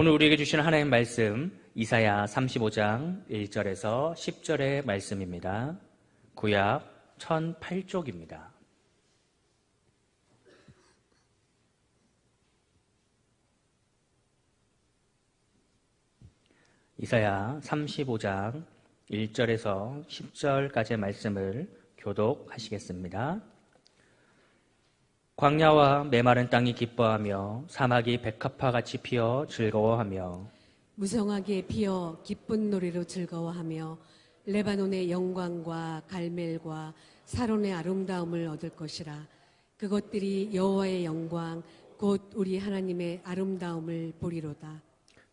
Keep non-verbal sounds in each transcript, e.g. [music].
오늘 우리에게 주시는 하나님 말씀 이사야 35장 1절에서 10절의 말씀입니다. 구약 1008쪽입니다. 이사야 35장 1절에서 10절까지의 말씀을 교독하시겠습니다. 광야와 메마른 땅이 기뻐하며 사막이 백합화 같이 피어 즐거워하며 무성하게 피어 기쁜 노래로 즐거워하며 레바논의 영광과 갈멜과 사론의 아름다움을 얻을 것이라. 그것들이 여호와의 영광 곧 우리 하나님의 아름다움을 보리로다.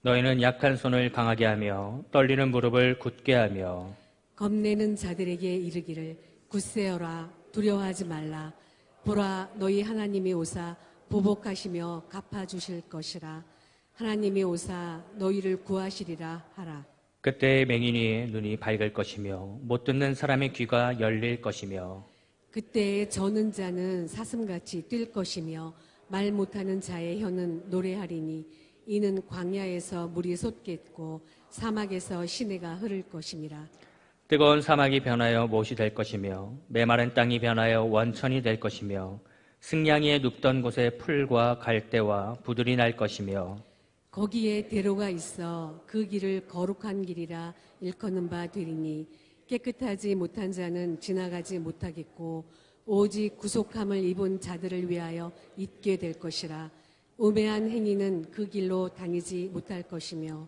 너희는 약한 손을 강하게 하며 떨리는 무릎을 굳게 하며 겁내는 자들에게 이르기를 굳세어라 두려워하지 말라 보라 너희 하나님이 오사 보복하시며 갚아주실 것이라. 하나님이 오사 너희를 구하시리라 하라. 그때 맹인이의 눈이 밝을 것이며 못 듣는 사람의 귀가 열릴 것이며 그때에 저는 자는 사슴같이 뛸 것이며 말 못하는 자의 혀는 노래하리니 이는 광야에서 물이 솟겠고 사막에서 시내가 흐를 것임이라 뜨거운 사막이 변하여 못이 될 것이며 메마른 땅이 변하여 원천이 될 것이며 승냥이에 눕던 곳에 풀과 갈대와 부들이 날 것이며 거기에 대로가 있어 그 길을 거룩한 길이라 일컫는 바 되리니 깨끗하지 못한 자는 지나가지 못하겠고 오직 구속함을 입은 자들을 위하여 있게 될 것이라 우매한 행위는 그 길로 다니지 못할 것이며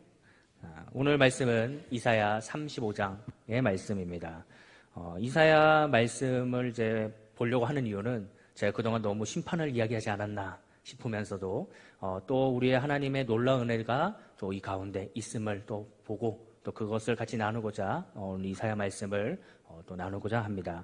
아, 오늘 말씀은 이사야 35장의 말씀입니다. 어, 이사야 말씀을 이제 보려고 하는 이유는 제가 그동안 너무 심판을 이야기하지 않았나 싶으면서도 어, 또 우리의 하나님의 놀라운 은혜가 또 이 가운데 있음을 또 보고 또 그것을 같이 나누고자 어, 오늘 이사야 말씀을 어, 또 나누고자 합니다.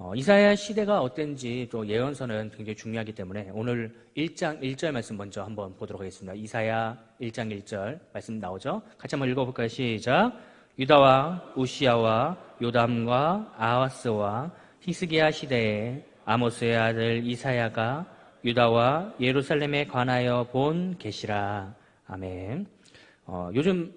어, 이사야 시대가 어땠는지 또 예언서는 굉장히 중요하기 때문에 오늘 1장 1절 말씀 먼저 한번 보도록 하겠습니다. 이사야 1장 1절 말씀 나오죠? 같이 한번 읽어볼까요? 시작. 유다와 우시아와 요담과 아하스와 히스기야 시대에 아모스의 아들 이사야가 유다와 예루살렘에 관하여 본 계시라. 아멘. 어, 요즘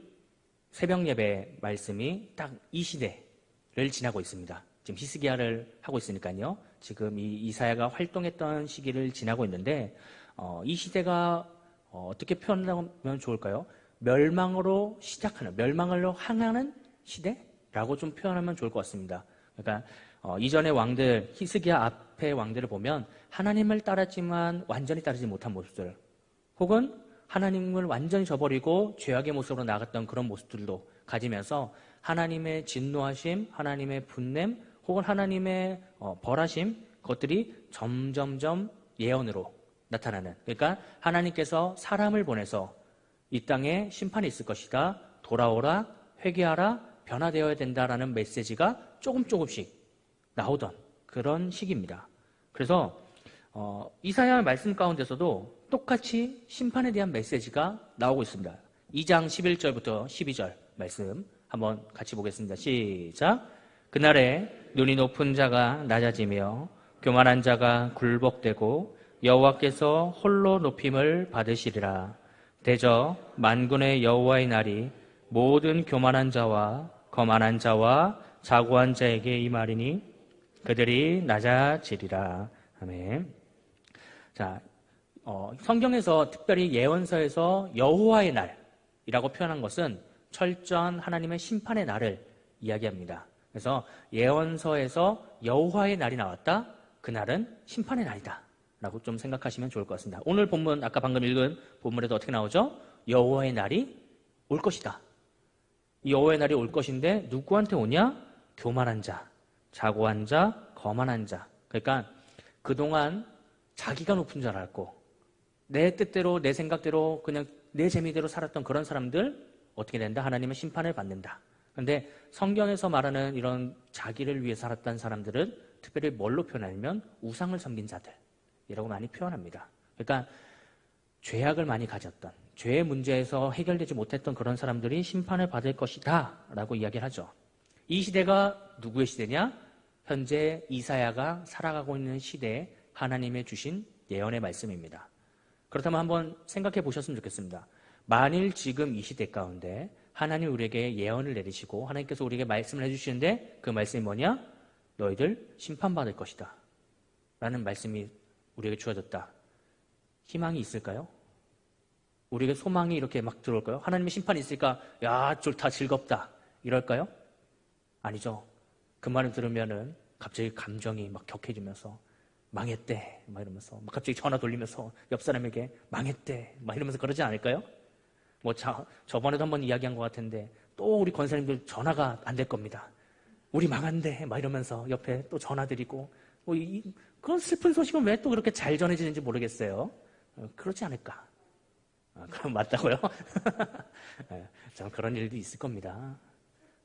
새벽 예배 말씀이 딱 이 시대를 지나고 있습니다. 지금 히스기야를 하고 있으니까요. 지금 이 이사야가 활동했던 시기를 지나고 있는데 어, 이 시대가 어, 떻게 표현하면 좋을까요? 멸망으로 시작하는 멸망으로 향하는 시대라고 좀 표현하면 좋을 것 같습니다. 그러니까 어, 이전의 왕들 히스기야 앞의 왕들을 보면 하나님을 따랐지만 완전히 따르지 못한 모습들 혹은 하나님을 완전히 저버리고 죄악의 모습으로 나갔던 그런 모습들도 가지면서 하나님의 진노하심, 하나님의 분냄, 혹은 하나님의 어, 벌하심 그것들이 점점점 예언으로 나타나는 그러니까 하나님께서 사람을 보내서 이 땅에 심판이 있을 것이다 돌아오라 회개하라 변화되어야 된다라는 메시지가 조금 조금씩 나오던 그런 시기입니다. 그래서 어, 이사야 말씀 가운데서도 똑같이 심판에 대한 메시지가 나오고 있습니다. 2장 11절부터 12절 말씀 한번 같이 보겠습니다. 시작. 그날에 눈이 높은 자가 낮아지며 교만한 자가 굴복되고 여호와께서 홀로 높임을 받으시리라. 대저 만군의 여호와의 날이 모든 교만한 자와 거만한 자와 자고한 자에게 이 말이니 그들이 낮아지리라. 아멘. 자, 어, 성경에서 특별히 예언서에서 여호와의 날이라고 표현한 것은 철저한 하나님의 심판의 날을 이야기합니다. 그래서 예언서에서 여호와의 날이 나왔다. 그날은 심판의 날이다. 라고 좀 생각하시면 좋을 것 같습니다. 오늘 본문 아까 방금 읽은 본문에도 어떻게 나오죠? 여호와의 날이 올 것이다. 여호와의 날이 올 것인데 누구한테 오냐? 교만한 자, 자고한 자, 거만한 자. 그러니까 그동안 자기가 높은 줄 알고 내 뜻대로 내 생각대로 그냥 내 재미대로 살았던 그런 사람들 어떻게 된다? 하나님의 심판을 받는다. 근데 성경에서 말하는 이런 자기를 위해 살았던 사람들은 특별히 뭘로 표현하냐면 우상을 섬긴 자들이라고 많이 표현합니다. 그러니까 죄악을 많이 가졌던 죄의 문제에서 해결되지 못했던 그런 사람들이 심판을 받을 것이다 라고 이야기를 하죠. 이 시대가 누구의 시대냐? 현재 이사야가 살아가고 있는 시대에 하나님의 주신 예언의 말씀입니다. 그렇다면 한번 생각해 보셨으면 좋겠습니다. 만일 지금 이 시대 가운데 하나님 우리에게 예언을 내리시고 하나님께서 우리에게 말씀을 해주시는데 그 말씀이 뭐냐? 너희들 심판받을 것이다. 라는 말씀이 우리에게 주어졌다. 희망이 있을까요? 우리에게 소망이 이렇게 막 들어올까요? 하나님의 심판이 있으니까 야 좋다 즐겁다 이럴까요? 아니죠. 그 말을 들으면은 갑자기 감정이 막 격해지면서 망했대 막 이러면서 막 갑자기 전화 돌리면서 옆 사람에게 망했대 막 이러면서 그러지 않을까요? 뭐 자, 저번에도 한번 이야기한 것 같은데 또 우리 권사님들 전화가 안 될 겁니다. 우리 망한대 막 이러면서 옆에 또 전화 드리고 뭐 이, 그런 슬픈 소식은 왜 또 그렇게 잘 전해지는지 모르겠어요. 어, 그렇지 않을까? 아, [laughs] 그럼 맞다고요? [laughs] 예, 저는 그런 일도 있을 겁니다.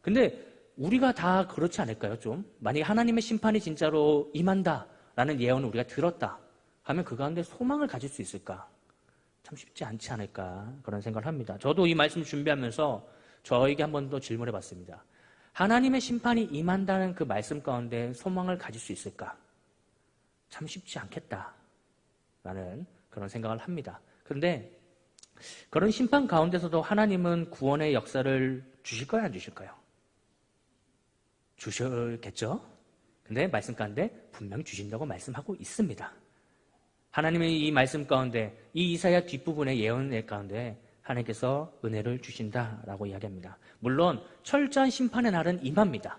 근데 우리가 다 그렇지 않을까요, 좀? 만약에 하나님의 심판이 진짜로 임한다라는 예언을 우리가 들었다 하면 그 가운데 소망을 가질 수 있을까? 참 쉽지 않지 않을까 그런 생각을 합니다. 저도 이 말씀 준비하면서 저에게 한 번 더 질문해 봤습니다. 하나님의 심판이 임한다는 그 말씀 가운데 소망을 가질 수 있을까? 참 쉽지 않겠다 라는 그런 생각을 합니다. 그런데 그런 심판 가운데서도 하나님은 구원의 역사를 주실까요, 안 주실까요? 주셨겠죠? 근데 말씀 가운데 분명 주신다고 말씀하고 있습니다. 하나님의 이 말씀 가운데 이 이사야 뒷부분의 예언의 가운데 하나님께서 은혜를 주신다라고 이야기합니다. 물론 철저한 심판의 날은 임합니다.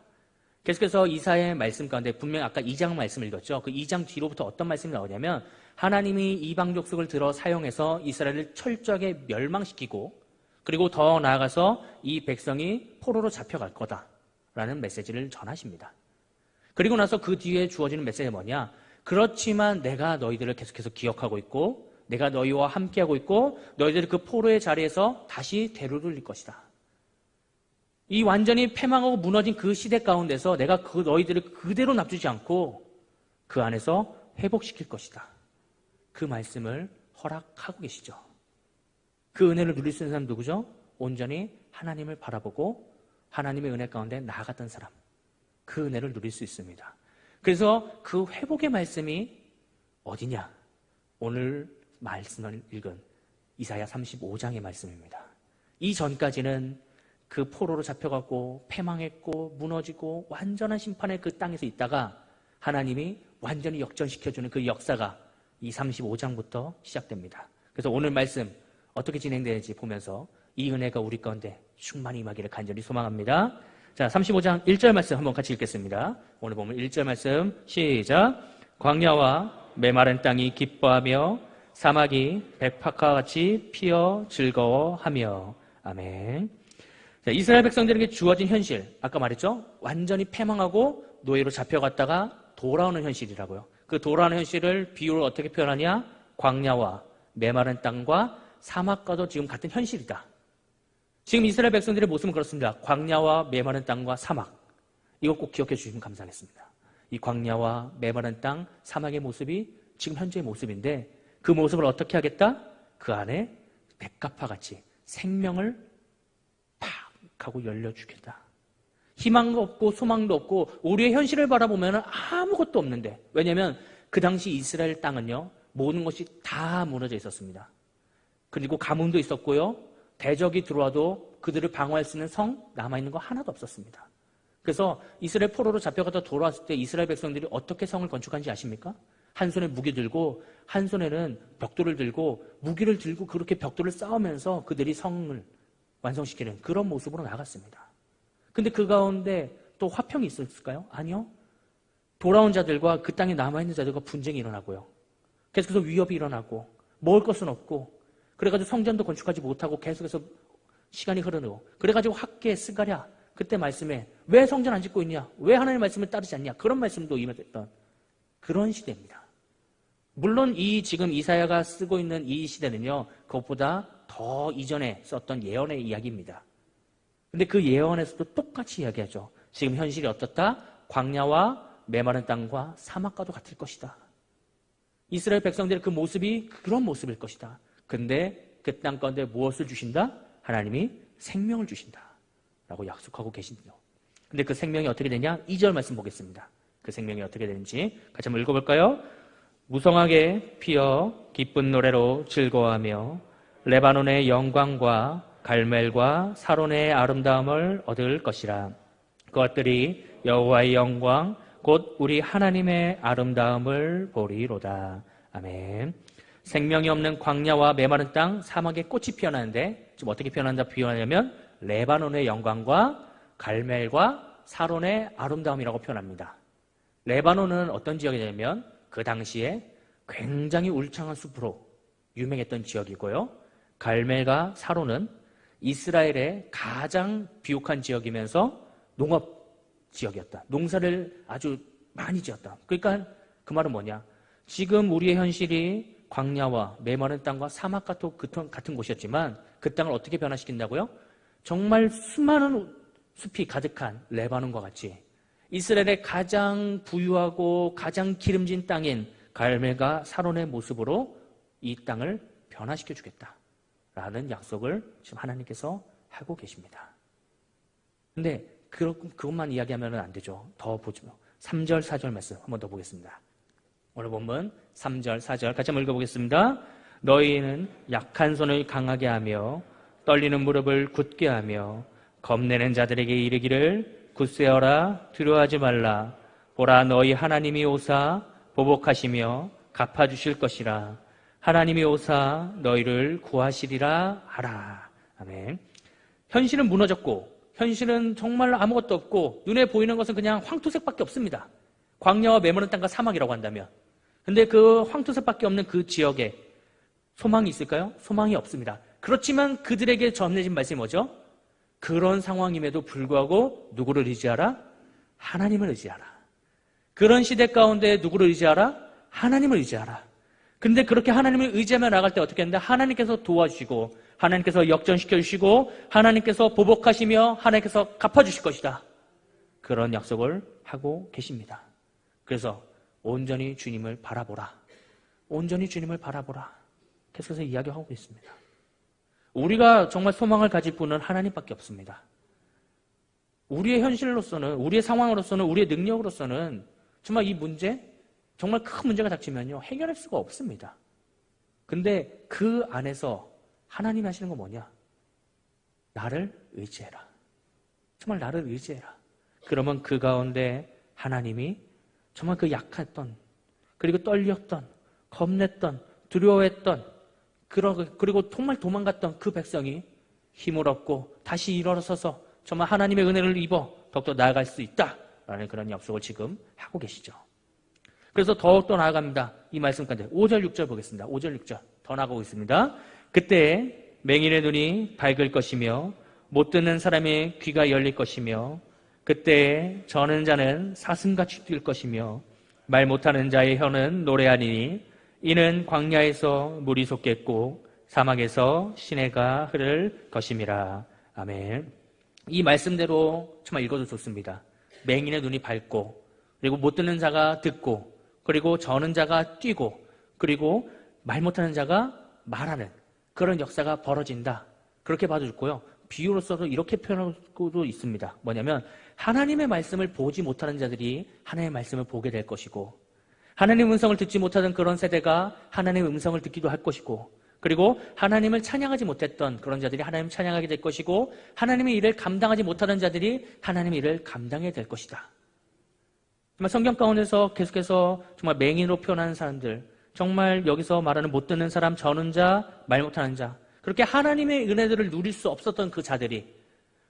계속해서 이사야의 말씀 가운데 분명 아까 2장 말씀 읽었죠. 그 2장 뒤로부터 어떤 말씀이 나오냐면 하나님이 이방 족속을 들어 사용해서 이스라엘을 철저하게 멸망시키고 그리고 더 나아가서 이 백성이 포로로 잡혀갈 거다라는 메시지를 전하십니다. 그리고 나서 그 뒤에 주어지는 메시지가 뭐냐? 그렇지만 내가 너희들을 계속해서 기억하고 있고 내가 너희와 함께하고 있고 너희들을 그 포로의 자리에서 다시 데려올릴 것이다. 이 완전히 패망하고 무너진 그 시대 가운데서 내가 그 너희들을 그대로 납두지 않고 그 안에서 회복시킬 것이다. 그 말씀을 허락하고 계시죠. 그 은혜를 누릴 수 있는 사람 누구죠? 온전히 하나님을 바라보고 하나님의 은혜 가운데 나아갔던 사람. 그 은혜를 누릴 수 있습니다. 그래서 그 회복의 말씀이 어디냐? 오늘 말씀을 읽은 이사야 35장의 말씀입니다. 이 전까지는 그 포로로 잡혀갔고 패망했고 무너지고 완전한 심판의 그 땅에서 있다가 하나님이 완전히 역전시켜주는 그 역사가 이 35장부터 시작됩니다. 그래서 오늘 말씀 어떻게 진행되는지 보면서 이 은혜가 우리 가운데 충만히 임하기를 간절히 소망합니다. 자, 35장 1절 말씀 한번 같이 읽겠습니다. 오늘 보면 1절 말씀 시작. 광야와 메마른 땅이 기뻐하며 사막이 백파카 같이 피어 즐거워하며 아멘. 자, 이스라엘 백성들에게 주어진 현실 아까 말했죠. 완전히 패망하고 노예로 잡혀갔다가 돌아오는 현실이라고요. 그 돌아오는 현실을 비유를 어떻게 표현하냐? 광야와 메마른 땅과 사막과도 지금 같은 현실이다. 지금 이스라엘 백성들의 모습은 그렇습니다. 광야와 메마른 땅과 사막. 이거 꼭 기억해 주시면 감사하겠습니다. 이 광야와 메마른 땅, 사막의 모습이 지금 현재의 모습인데 그 모습을 어떻게 하겠다? 그 안에 백합화 같이 생명을 팍 하고 열려주겠다. 희망도 없고 소망도 없고 우리의 현실을 바라보면 아무것도 없는데 왜냐하면 그 당시 이스라엘 땅은요 모든 것이 다 무너져 있었습니다. 그리고 가뭄도 있었고요 대적이 들어와도 그들을 방어할 수 있는 성 남아있는 거 하나도 없었습니다. 그래서 이스라엘 포로로 잡혀가다 돌아왔을 때 이스라엘 백성들이 어떻게 성을 건축한지 아십니까? 한 손에 무기 들고 한 손에는 벽돌을 들고 무기를 들고 그렇게 벽돌을 쌓으면서 그들이 성을 완성시키는 그런 모습으로 나갔습니다. 근데 그 가운데 또 화평이 있었을까요? 아니요. 돌아온 자들과 그 땅에 남아있는 자들과 분쟁이 일어나고요. 계속해서 위협이 일어나고 먹을 것은 없고 그래가지고 성전도 건축하지 못하고 계속해서 시간이 흐르고 그래가지고 학계 쓰가랴 그때 말씀에 왜 성전 안 짓고 있냐? 왜 하나님의 말씀을 따르지 않냐? 그런 말씀도 임했던 그런 시대입니다. 물론 이 지금 이사야가 쓰고 있는 이 시대는요, 그것보다 더 이전에 썼던 예언의 이야기입니다. 근데 그 예언에서도 똑같이 이야기하죠. 지금 현실이 어떻다? 광야와 메마른 땅과 사막과도 같을 것이다. 이스라엘 백성들의 그 모습이 그런 모습일 것이다. 근데 그 땅 가운데 무엇을 주신다? 하나님이 생명을 주신다. 라고 약속하고 계신요. 근데 그 생명이 어떻게 되냐? 2절 말씀 보겠습니다. 그 생명이 어떻게 되는지 같이 한번 읽어볼까요? 무성하게 피어 기쁜 노래로 즐거워하며 레바논의 영광과 갈멜과 사론의 아름다움을 얻을 것이라. 그것들이 여호와의 영광 곧 우리 하나님의 아름다움을 보리로다. 아멘. 생명이 없는 광야와 메마른 땅 사막에 꽃이 피어나는데 지금 어떻게 피어난다 표현하냐면 레바논의 영광과 갈멜과 사론의 아름다움이라고 표현합니다. 레바논은 어떤 지역이냐면 그 당시에 굉장히 울창한 숲으로 유명했던 지역이고요. 갈멜과 사론은 이스라엘의 가장 비옥한 지역이면서 농업 지역이었다. 농사를 아주 많이 지었다. 그러니까 그 말은 뭐냐? 지금 우리의 현실이 광야와 메마른 땅과 사막과 또 같은, 곳이었지만 그 땅을 어떻게 변화시킨다고요? 정말 수많은 숲이 가득한 레바논과 같이 이스라엘의 가장 부유하고 가장 기름진 땅인 갈멜과 사론의 모습으로 이 땅을 변화시켜 주겠다 라는 약속을 지금 하나님께서 하고 계십니다. 근데 그, 그것만 이야기하면 안 되죠. 더 보죠. 3절, 4절 말씀 한번 더 보겠습니다. 오늘 본문 3절, 4절 같이 한번 읽어보겠습니다. 너희는 약한 손을 강하게 하며 떨리는 무릎을 굳게 하며 겁내는 자들에게 이르기를 굳세어라 두려워하지 말라. 보라 너희 하나님이 오사 보복하시며 갚아주실 것이라. 하나님이 오사 너희를 구하시리라 하라. 아멘. 현실은 무너졌고 현실은 정말 아무것도 없고 눈에 보이는 것은 그냥 황토색밖에 없습니다. 광야와 메모는 땅과 사막이라고 한다면 근데 그 황토색밖에 없는 그 지역에 소망이 있을까요? 소망이 없습니다 그렇지만 그들에게 전해진 말씀이 뭐죠? 그런 상황임에도 불구하고 누구를 의지하라? 하나님을 의지하라. 그런 시대 가운데 누구를 의지하라? 하나님을 의지하라. 근데 그렇게 하나님을 의지하며 나갈 때 어떻게 했는데 하나님께서 도와주시고 하나님께서 역전시켜 주시고 하나님께서 보복하시며 하나님께서 갚아 주실 것이다. 그런 약속을 하고 계십니다. 그래서 온전히 주님을 바라보라. 온전히 주님을 바라보라. 계속해서 이야기하고 있습니다. 우리가 정말 소망을 가질 분은 하나님밖에 없습니다. 우리의 현실로서는, 우리의 상황으로서는, 우리의 능력으로서는 정말 이 문제, 정말 큰 문제가 닥치면요, 해결할 수가 없습니다. 근데 그 안에서 하나님이 하시는 건 뭐냐? 나를 의지해라. 정말 나를 의지해라. 그러면 그 가운데 하나님이 정말 그 약했던, 그리고 떨렸던, 겁냈던, 두려워했던, 그리고 정말 도망갔던 그 백성이 힘을 얻고 다시 일어서서 정말 하나님의 은혜를 입어 더욱더 나아갈 수 있다라는 그런 약속을 지금 하고 계시죠. 그래서 더욱더 나아갑니다. 이 말씀 가운데 5절, 6절 보겠습니다. 5절, 6절 더 나가고 있습니다. 그때 맹인의 눈이 밝을 것이며 못 듣는 사람의 귀가 열릴 것이며 그때 저는 자는 사슴같이 뛸 것이며 말 못하는 자의 혀는 노래하니니 이는 광야에서 물이 솟겠고 사막에서 시내가 흐를 것임이라. 아멘. 이 말씀대로 정말 읽어도 좋습니다. 맹인의 눈이 밝고 그리고 못 듣는 자가 듣고 그리고 저는 자가 뛰고 그리고 말 못하는 자가 말하는 그런 역사가 벌어진다. 그렇게 봐도 좋고요. 비유로서도 이렇게 표현하고도 있습니다. 뭐냐면 하나님의 말씀을 보지 못하는 자들이 하나님의 말씀을 보게 될 것이고 하나님의 음성을 듣지 못하던 그런 세대가 하나님의 음성을 듣기도 할 것이고 그리고 하나님을 찬양하지 못했던 그런 자들이 하나님을 찬양하게 될 것이고 하나님의 일을 감당하지 못하던 자들이 하나님의 일을 감당해야 될 것이다. 정말 성경 가운데서 계속해서 정말 맹인으로 표현하는 사람들 정말 여기서 말하는 못 듣는 사람, 저는 자, 말 못하는 자 그렇게 하나님의 은혜들을 누릴 수 없었던 그 자들이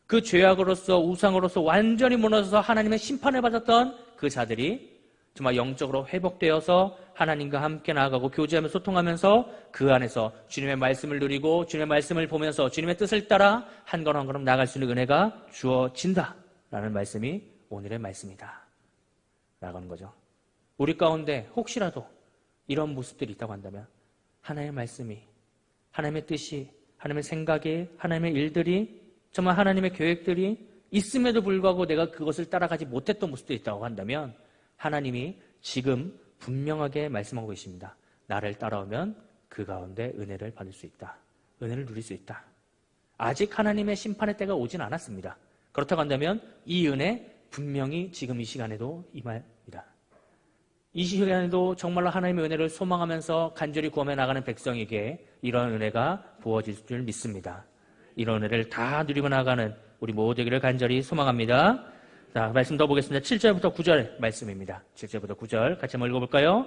그 죄악으로서 우상으로서 완전히 무너져서 하나님의 심판을 받았던 그 자들이 정말 영적으로 회복되어서 하나님과 함께 나아가고 교제하며 소통하면서 그 안에서 주님의 말씀을 누리고 주님의 말씀을 보면서 주님의 뜻을 따라 한 걸음 한 걸음 나아갈 수 있는 은혜가 주어진다라는 말씀이 오늘의 말씀이다. 라는 거죠. 우리 가운데 혹시라도 이런 모습들이 있다고 한다면 하나님의 말씀이 하나님의 뜻이 하나님의 생각이 하나님의 일들이 정말 하나님의 계획들이 있음에도 불구하고 내가 그것을 따라가지 못했던 모습도 있다고 한다면 하나님이 지금 분명하게 말씀하고 계십니다. 나를 따라오면 그 가운데 은혜를 받을 수 있다. 은혜를 누릴 수 있다. 아직 하나님의 심판의 때가 오진 않았습니다. 그렇다고 한다면 이 은혜 분명히 지금 이 시간에도 임합니다. 이 시간에도 정말로 하나님의 은혜를 소망하면서 간절히 구하며 나가는 백성에게 이런 은혜가 부어질 줄 믿습니다. 이런 은혜를 다 누리고 나가는 우리 모두에게를 간절히 소망합니다. 자, 말씀 더 보겠습니다. 7절부터 9절 말씀입니다. 7절부터 9절 같이 한번 읽어볼까요?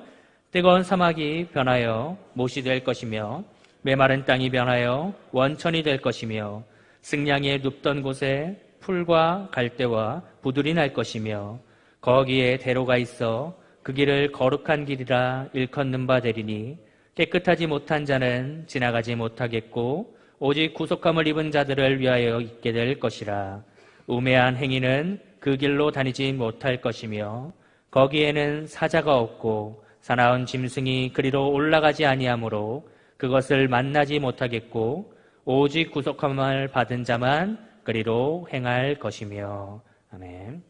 뜨거운 사막이 변하여 못이 될 것이며 메마른 땅이 변하여 원천이 될 것이며 승냥이에 눕던 곳에 풀과 갈대와 부들이 날 것이며 거기에 대로가 있어 그 길을 거룩한 길이라 일컫는 바 되리니 깨끗하지 못한 자는 지나가지 못하겠고 오직 구속함을 입은 자들을 위하여 있게 될 것이라 우매한 행위는 그 길로 다니지 못할 것이며 거기에는 사자가 없고 사나운 짐승이 그리로 올라가지 아니하므로 그것을 만나지 못하겠고 오직 구속함을 받은 자만 그리로 행할 것이며 아멘.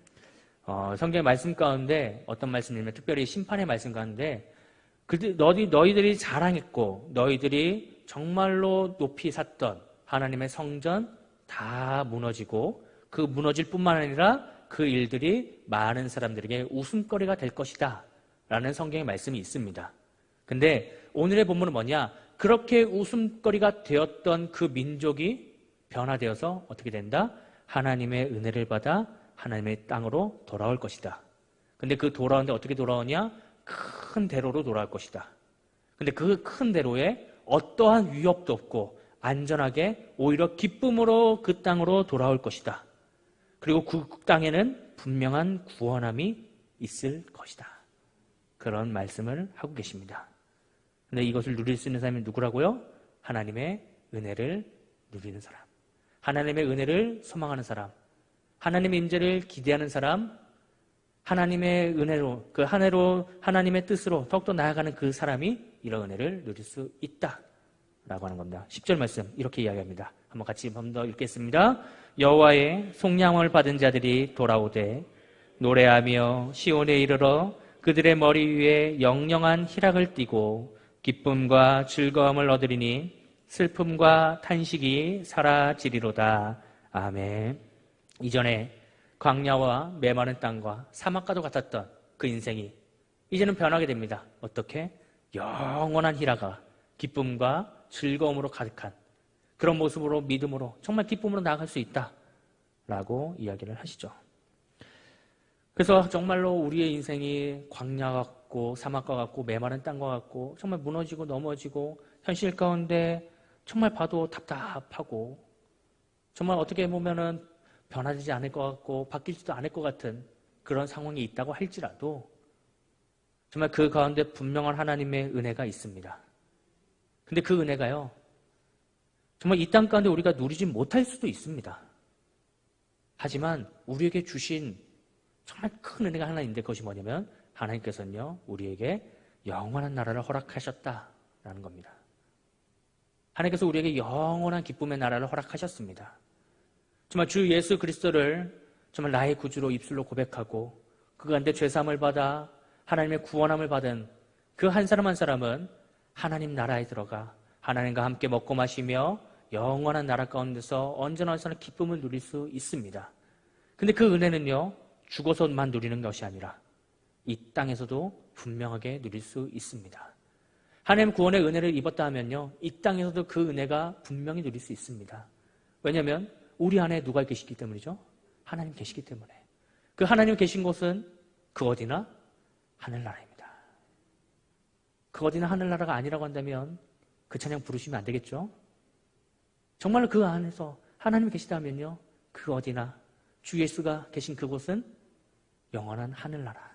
어, 성경 말씀 가운데 어떤 말씀이냐면 특별히 심판의 말씀 가운데 그들 너희 너희들이 자랑했고 너희들이 정말로 높이 샀던 하나님의 성전 다 무너지고 그 무너질 뿐만 아니라 그 일들이 많은 사람들에게 웃음거리가 될 것이다. 라는 성경의 말씀이 있습니다. 근데 오늘의 본문은 뭐냐? 그렇게 웃음거리가 되었던 그 민족이 변화되어서 어떻게 된다? 하나님의 은혜를 받아 하나님의 땅으로 돌아올 것이다. 근데 그 돌아오는데 어떻게 돌아오냐? 큰 대로로 돌아올 것이다. 근데 그 큰 대로에 어떠한 위협도 없고 안전하게 오히려 기쁨으로 그 땅으로 돌아올 것이다. 그리고 그 땅에는 분명한 구원함이 있을 것이다. 그런 말씀을 하고 계십니다. 근데 이것을 누릴 수 있는 사람이 누구라고요? 하나님의 은혜를 누리는 사람. 하나님의 은혜를 소망하는 사람. 하나님의 임재를 기대하는 사람. 하나님의 은혜로 그 한해로 하나님의 뜻으로 더욱더 나아가는 그 사람이 이런 은혜를 누릴 수 있다. 라고 하는 겁니다. 10절 말씀 이렇게 이야기합니다. 한번 같이 한번 더 읽겠습니다. 여호와의 속량을 받은 자들이 돌아오되 노래하며 시온에 이르러 그들의 머리 위에 영영한 희락을 띠고 기쁨과 즐거움을 얻으리니 슬픔과 탄식이 사라지리로다. 아멘. 이전에 광야와 메마른 땅과 사막과도 같았던 그 인생이 이제는 변하게 됩니다. 어떻게? 영원한 희락과 기쁨과 즐거움으로 가득한 그런 모습으로 믿음으로 정말 기쁨으로 나아갈 수 있다. 라고 이야기를 하시죠. 그래서 정말로 우리의 인생이 광야 같고 사막과 같고 메마른 땅과 같고 정말 무너지고 넘어지고 현실 가운데 정말 봐도 답답하고 정말 어떻게 보면은 변화되지 않을 것 같고 바뀌지도 않을 것 같은 그런 상황이 있다고 할지라도 정말 그 가운데 분명한 하나님의 은혜가 있습니다. 근데 그 은혜가요, 정말 이 땅 가운데 우리가 누리지 못할 수도 있습니다. 하지만 우리에게 주신 정말 큰 은혜가 하나 있는데 그것이 뭐냐면 하나님께서는요, 우리에게 영원한 나라를 허락하셨다라는 겁니다. 하나님께서 우리에게 영원한 기쁨의 나라를 허락하셨습니다. 정말 주 예수 그리스도를 정말 나의 구주로 입술로 고백하고 그 가운데 죄사함을 받아 하나님의 구원함을 받은 그 한 사람 한 사람은 하나님 나라에 들어가 하나님과 함께 먹고 마시며 영원한 나라 가운데서 언제나 언제나 기쁨을 누릴 수 있습니다. 근데 그 은혜는요, 죽어서만 누리는 것이 아니라 이 땅에서도 분명하게 누릴 수 있습니다. 하나님 구원의 은혜를 입었다 하면요, 이 땅에서도 그 은혜가 분명히 누릴 수 있습니다. 왜냐하면 우리 안에 누가 계시기 때문이죠? 하나님 계시기 때문에. 그 하나님 계신 곳은 그 어디나 하늘나라입니다. 그 어디나 하늘나라가 아니라고 한다면 그 찬양 부르시면 안 되겠죠? 정말 그 안에서 하나님이 계시다면요, 그 어디나 주 예수가 계신 그곳은 영원한 하늘나라.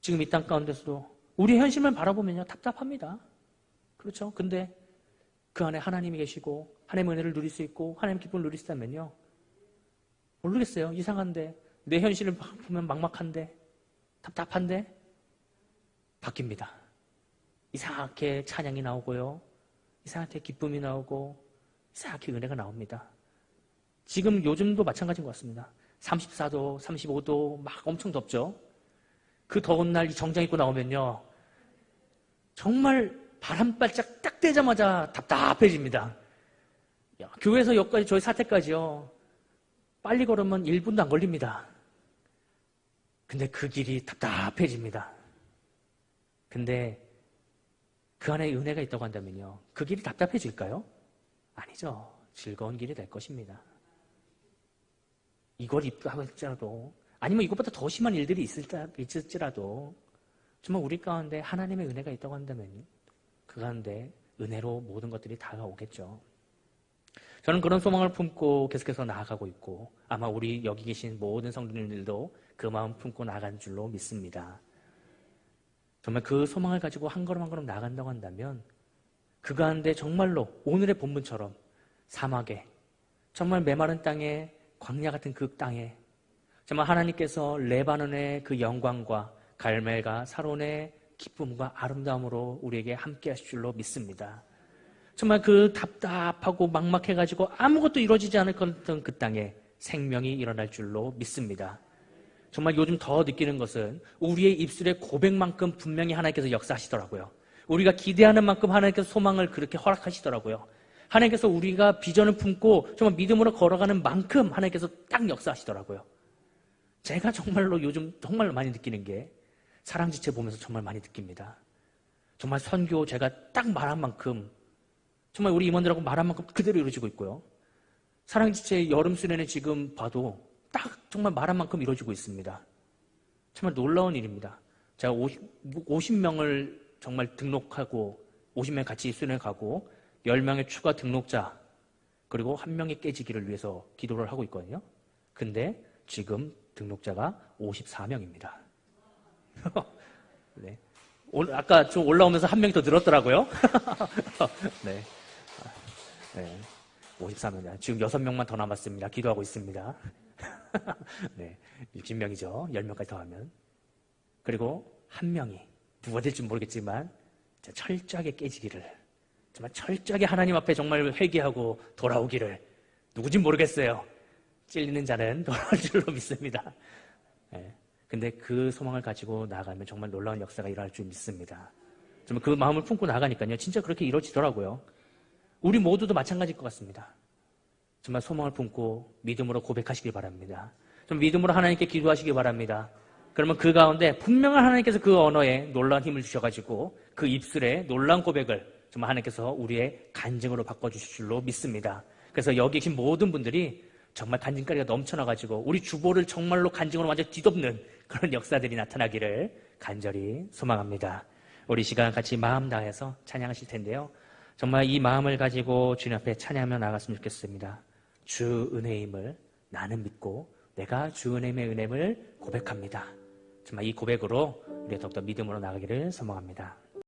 지금 이 땅 가운데서도 우리 현실만 바라보면요, 답답합니다. 그렇죠? 근데 그 안에 하나님이 계시고, 하나님의 은혜를 누릴 수 있고, 하나님 기쁨을 누릴 수 있다면요, 모르겠어요. 이상한데. 내 현실을 보면 막막한데, 답답한데, 바뀝니다. 이상하게 찬양이 나오고요. 이상하게 기쁨이 나오고, 이상하게 은혜가 나옵니다. 지금 요즘도 마찬가지인 것 같습니다. 34도, 35도 막 엄청 덥죠. 그 더운 날이 정장 입고 나오면요. 정말 바람발짝 딱 떼자마자 답답해집니다. 야, 교회에서 여기까지 저희 사태까지요. 빨리 걸으면 1분도 안 걸립니다. 근데 그 길이 답답해집니다. 근데 그 안에 은혜가 있다고 한다면요. 그 길이 답답해질까요? 아니죠. 즐거운 길이 될 것입니다. 이걸 입하고 할지라도 아니면 이것보다 더 심한 일들이 있을지라도 정말 우리 가운데 하나님의 은혜가 있다고 한다면 그 가운데 은혜로 모든 것들이 다가오겠죠. 저는 그런 소망을 품고 계속해서 나아가고 있고 아마 우리 여기 계신 모든 성도님들도 그 마음 품고 나간 줄로 믿습니다. 정말 그 소망을 가지고 한 걸음 한 걸음 나간다고 한다면 그 가운데 정말로 오늘의 본문처럼 사막에 정말 메마른 땅에 광야 같은 그 땅에 정말 하나님께서 레바논의 그 영광과 갈멜과 사론의 기쁨과 아름다움으로 우리에게 함께 하실 줄로 믿습니다. 정말 그 답답하고 막막해가지고 아무것도 이루어지지 않을 것 같던 그 땅에 생명이 일어날 줄로 믿습니다. 정말 요즘 더 느끼는 것은 우리의 입술의 고백만큼 분명히 하나님께서 역사하시더라고요. 우리가 기대하는 만큼 하나님께서 소망을 그렇게 허락하시더라고요. 하나님께서 우리가 비전을 품고 정말 믿음으로 걸어가는 만큼 하나님께서 딱 역사하시더라고요. 제가 정말로 요즘 정말 많이 느끼는 게 사랑지체 보면서 정말 많이 느낍니다. 정말 선교 제가 딱 말한 만큼 정말 우리 임원들하고 말한 만큼 그대로 이루어지고 있고요. 사랑지체 여름 수련회 지금 봐도 딱 정말 말한 만큼 이루어지고 있습니다. 정말 놀라운 일입니다. 제가 50, 명을 정말 등록하고 50명 같이 수련회 가고 10명의 추가 등록자 그리고 한 명이 깨지기를 위해서 기도를 하고 있거든요. 근데 지금 등록자가 54명입니다. [laughs] 네. 아까 좀 올라오면서 한 명이 더 늘었더라고요. [laughs] 네. 네. 54명. 지금 6명만 더 남았습니다. 기도하고 있습니다. [laughs] 네. 60명이죠. 10명까지 더하면. 그리고 한 명이 누가 될지 모르겠지만 철저하게 깨지기를 정말 철저하게 하나님 앞에 정말 회개하고 돌아오기를 누구진 모르겠어요. 찔리는 자는 돌아올 줄로 믿습니다. 네. 근데 그 소망을 가지고 나가면 정말 놀라운 역사가 일어날 줄 믿습니다. 그 마음을 품고 나가니까요. 진짜 그렇게 이루어지더라고요. 우리 모두도 마찬가지일 것 같습니다. 정말 소망을 품고 믿음으로 고백하시기 바랍니다. 좀 믿음으로 하나님께 기도하시기 바랍니다. 그러면 그 가운데 분명한 하나님께서 그 언어에 놀라운 힘을 주셔가지고 그 입술에 놀라운 고백을 정말 하나님께서 우리의 간증으로 바꿔주실 줄로 믿습니다. 그래서 여기 계신 모든 분들이 정말 간증거리가 넘쳐나가지고 우리 주보를 정말로 간증으로 완전 뒤덮는 그런 역사들이 나타나기를 간절히 소망합니다. 우리 시간 같이 마음 다해서 찬양하실 텐데요. 정말 이 마음을 가지고 주님 앞에 찬양하며 나갔으면 좋겠습니다. 주 은혜임을 나는 믿고 내가 주 은혜의 은혜임을 고백합니다. 정말 이 고백으로 우리 더욱더 믿음으로 나가기를 소망합니다.